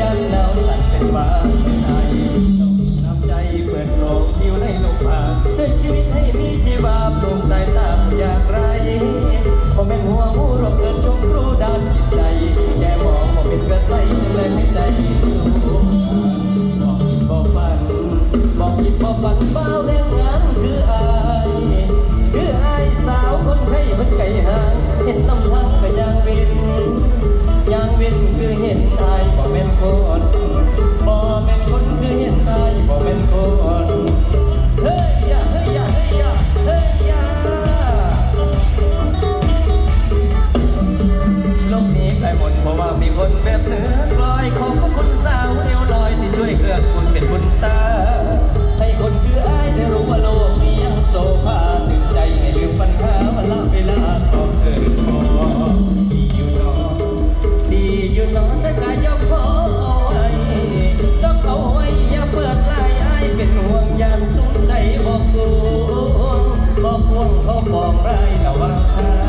ยันแล้วตัดเป็นฟ้า ยางสุดใจบอกวงบอกวงเขาบอกไรระวังทา